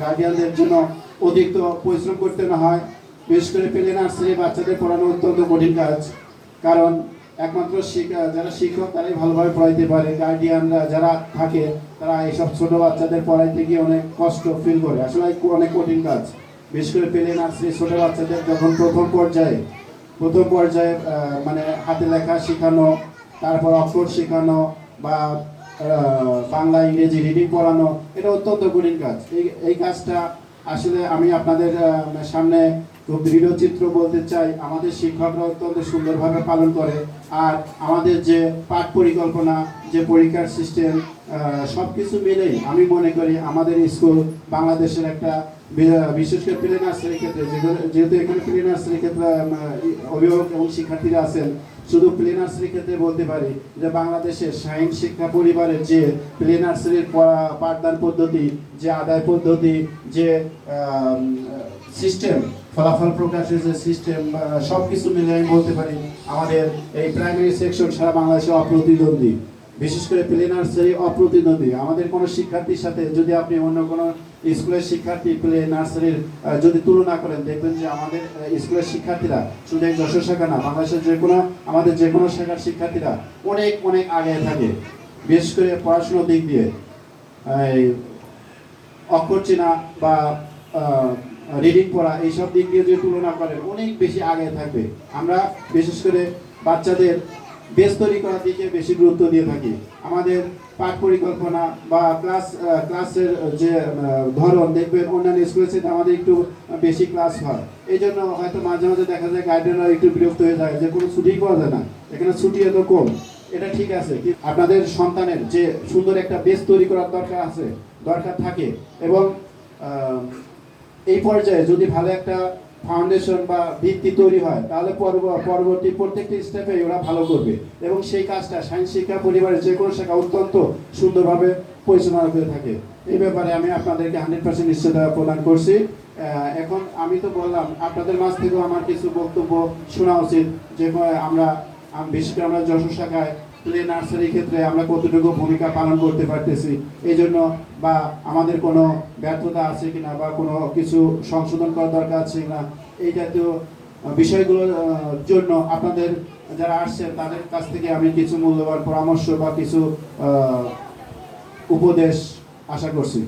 গার্ডিয়ানদের জন্য অতিরিক্ত পরিশ্রম করতে না হয়। বিশেষ করে পেলে নার্সারি বাচ্চাদের পড়ানো অত্যন্ত কঠিন কাজ। কারণ একমাত্র যারা শিক্ষক, তারাই ভালোভাবে পড়াইতে পারে। গার্ডিয়ানরা যারা থাকে, তারা এইসব ছোট বাচ্চাদের পড়াইতে গিয়ে অনেক কষ্ট ফিল করে। আসলে অনেক কঠিন কাজ। বিশেষ করে পেলে নার্সারি ছোট বাচ্চাদের যখন প্রথম পর্যায়ে প্রথম পর্যায়ে মানে হাতে লেখা শেখানো, তারপর অক্ষর শেখানো বা বাংলা ইংরেজি রিডিং পড়ানো, এটা অত্যন্ত কঠিন কাজ। এই এই কাজটা আসলে আমি আপনাদের সামনে খুব দৃঢ় চিত্র বলতে চাই। আমাদের শিক্ষকরা অত্যন্ত সুন্দরভাবে পালন করে। আর আমাদের যে পাঠ পরিকল্পনা, যে পরীক্ষার সিস্টেম সব কিছু মিলেই আমি মনে করি আমাদের স্কুল বাংলাদেশের একটা বিশেষ করে প্লে ক্ষেত্রে যেহেতু এখানে প্লে ক্ষেত্রে অভিভাবক এবং শিক্ষার্থীরা আছেন, শুধু প্লে ক্ষেত্রে বলতে পারি যে বাংলাদেশের সাইন্স শিক্ষা পরিবারের যে প্লে নার্সারির পাঠদান পদ্ধতি, যে আদায় পদ্ধতি, যে সিস্টেম, ফলাফল প্রকাশের যে সিস্টেম সব কিছু মিলে আমি বলতে পারি আমাদের এই প্রাইমারি সেকশন সারা বাংলাদেশে অপ্রতিদ্বন্দ্বী। বিশেষ করে প্লে নার্সারি অপ্রতিদ্বন্দ্বী। আমাদের কোনো শিক্ষার্থীর সাথে যদি আপনি অন্য কোনো স্কুলের শিক্ষার্থী প্লে নার্সারির যদি তুলনা করেন, দেখবেন যে আমাদের স্কুলের শিক্ষার্থীরা শুধু যশোর শাখা না, বাংলাদেশের যে কোনো, আমাদের যে কোনো শাখার শিক্ষার্থীরা অনেক অনেক আগে থাকে। বিশেষ করে পড়াশোনার দিক দিয়ে অক্ষর চেনা বা রিডিং পড়া, এইসব দিক দিয়ে যদি তুলনা করেন, অনেক বেশি আগে থাকবে। আমরা বিশেষ করে বাচ্চাদের বেস তৈরি করার দিকে বেশি গুরুত্ব দিয়ে থাকি। আমাদের পাঠ পরিকল্পনা বা ক্লাস ক্লাসের যে ধরন দেখবেন, অন্যান্য স্কুলের সাথে আমাদের একটু বেশি ক্লাস হয়। এই জন্য হয়তো মাঝে মাঝে দেখা যায় গার্ডেনরা একটু বিরক্ত হয়ে যায় যে, কোনো ছুটি পাওয়া যায় না। এখানে ছুটি এত কম। এটা ঠিক আছে আপনাদের সন্তানের যে সুন্দর একটা বেস তৈরি করার দরকার আছে, দরকার থাকে। এবং এই পর্যায়ে যদি ভালো একটা ফাউন্ডেশন বা ভিত্তি তৈরি হয়, তাহলে পরব- পরবর্তী প্রত্যেকটি স্টেপে ওরা ভালো করবে। এবং সেই কাজটা সায়েন্স শিক্ষা, পরিবারের যে কোনো শাখা অত্যন্ত সুন্দরভাবে পরিচালনা করে থাকে। এই ব্যাপারে আমি আপনাদেরকে হান্ড্রেড পার্সেন্ট নিশ্চয়তা প্রদান করছি। এখন আমি তো বললাম, আপনাদের মাঝ থেকেও আমার কিছু বক্তব্য শোনা উচিত। যে আমরা বিশেষ করে আমরা যশোর শাখায় প্লে নার্সারি ক্ষেত্রে আমরা কতটুকু ভূমিকা পালন করতে পারতেছি, এই জন্য বা আমাদের কোনো ব্যর্থতা আছে কিনা বা কোনো কিছু সংশোধন করার দরকার আছে কিনা, এই জাতীয় বিষয়গুলোর জন্য আপনাদের যারা আসছেন, তাদের কাছ থেকে আমি কিছু মূল্যবান পরামর্শ বা কিছু উপদেশ আশা করছি।